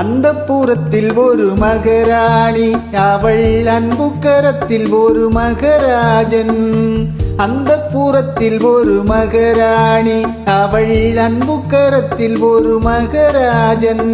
அந்த பூரத்தில் ஒரு மகராணி அவள் அன்புக்கரத்தில் ஒரு மகராஜன். அந்த பூரத்தில் ஒரு மகராணி அவள் அன்புக்கரத்தில் ஒரு மகராஜன்.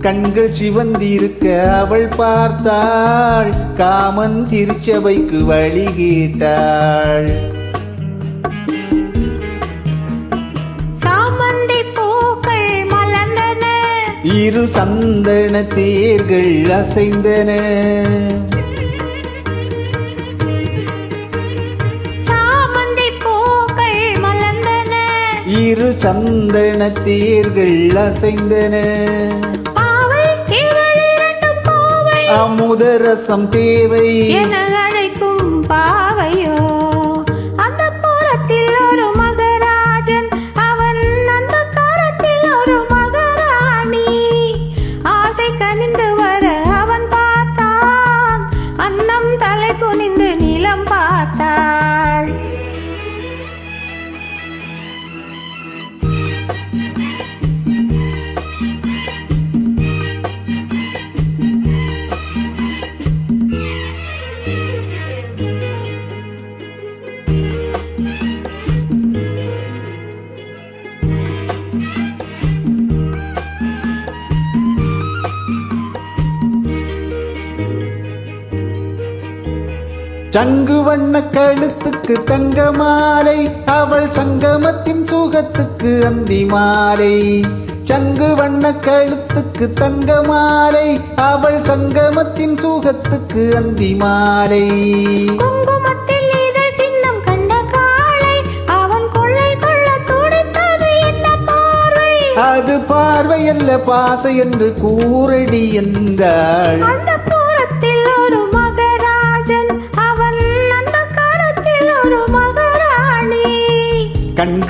கண்கள் சிவந்திருக்க அவள் பார்த்தாள் காமன் திருச்சபைக்கு வழி கேட்டாள். இரு சந்தன தேர்கள் அசைந்தன. சாமந்தி பூக்கள் மலர்ந்தன. இரு சந்தன தேர்கள் அசைந்தன. அமுதரசம் தேவை. என அழைக்கும் பாவையோ. சங்கு வண்ண கழுத்துக்கு தங்க மாலை அவள் சங்கமத்தின் சுகத்துக்கு அந்தி மாலை. சங்கு வண்ண கழுத்துக்கு தங்க மாலை அவள் சங்கமத்தின் சுகத்துக்கு அந்தி மாலை. அது பார்வையல்ல பாசை என்று கூரடி என்றாள்.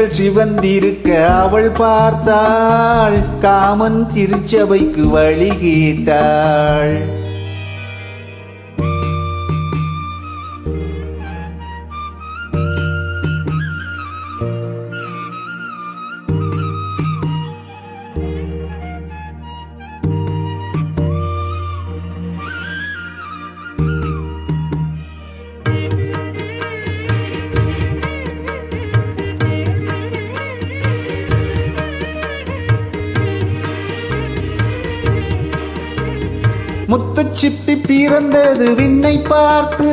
கண்கள் சிவந்திருக்க அவள் பார்த்தாள். காமன் திருச்சபைக்கு வழி கேட்டாள். முத்து சிப்பி பிறந்தது விண்ணை பார்த்து.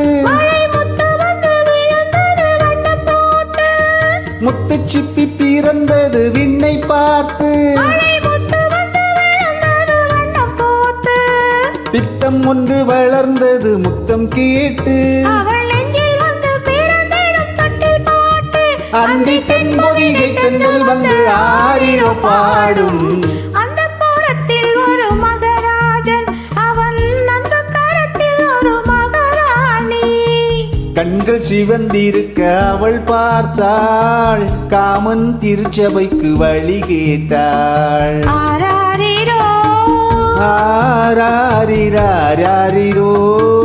முத்து சிப்பி பிறந்தது விண்ணை பார்த்து. பித்தம் ஒன்று வளர்ந்தது முத்தம் கேட்டு. அவள் அந்தி தென்பொதிகை தென்றல் வந்து ஆரிரோ பாடும். கண்கள் சிவந்திருக்க அவள் பார்த்தாள். காமன் திருச்சபைக்கு வழி கேட்டாள். ஆராரிரோ.